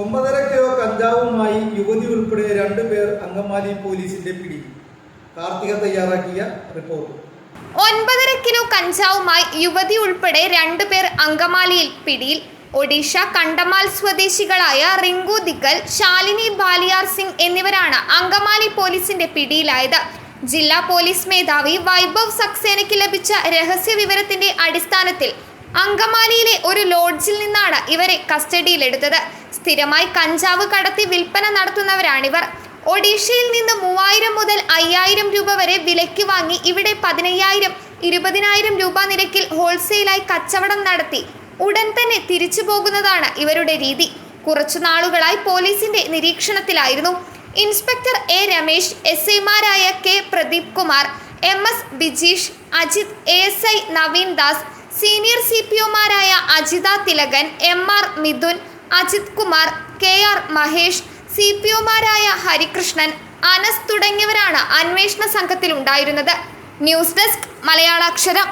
ഒമ്പതര കിലോ കഞ്ചാവുമായി യുവതി ഉൾപ്പെടെ രണ്ടുപേർ അങ്കമാലി പോലീസിന്റെ പിടി. കാർത്തിക തയ്യാറാക്കിയ റിപ്പോർട്ട്. ഒൻപതര കിലോ കഞ്ചാവുമായി യുവതി ഉൾപ്പെടെ രണ്ടു പേർ അങ്കമാലിയിൽ പിടിയിൽ. ഒഡീഷ കണ്ടമാൽ സ്വദേശികളായ റിങ്കു ദിഗൽ ശാലിനി ബാലിയാർ സിംഗ് എന്നിവരാണ് അങ്കമാലി പോലീസിന്റെ പിടിയിലായത്. ജില്ലാ പോലീസ് മേധാവി വൈഭവ് സക്സേനയ്ക്ക് ലഭിച്ച രഹസ്യ വിവരത്തിന്റെ അടിസ്ഥാനത്തിൽ അങ്കമാലിയിലെ ഒരു ലോഡ്ജിൽ നിന്നാണ് ഇവരെ കസ്റ്റഡിയിലെടുത്തത്. സ്ഥിരമായി കഞ്ചാവ് കടത്തി വിൽപ്പന നടത്തുന്നവരാണിവർ. ഒഡീഷയിൽ നിന്ന് മൂവായിരം മുതൽ അയ്യായിരം രൂപ വരെ വിലയ്ക്ക് വാങ്ങി ഇവിടെ പതിനയ്യായിരം ഇരുപതിനായിരം രൂപ നിരക്കിൽ ഹോൾസെയിലായി കച്ചവടം നടത്തി. ഉടൻ തന്നെ തിരിച്ചു പോകുന്നതാണ് ഇവരുടെ രീതി. കുറച്ചു നാളുകളായി പോലീസിന്റെ നിരീക്ഷണത്തിലായിരുന്നു. ഇൻസ്പെക്ടർ എ രമേശ് എസ് ഐമാരായ K Pradeep Kumar M S Bijeesh Ajith A S I Naveen Das senior C P ഒമാരായ Ajitha Thilakan M R Mithun Ajith Kumar K R Mahesh C P ഒമാരായ Harikrishnan Anas തുടങ്ങിയവരാണ് അന്വേഷണ സംഘത്തിൽ ഉണ്ടായിരുന്നത് ന്യൂസ് ഡെസ്ക് മലയാളാക്ഷരം.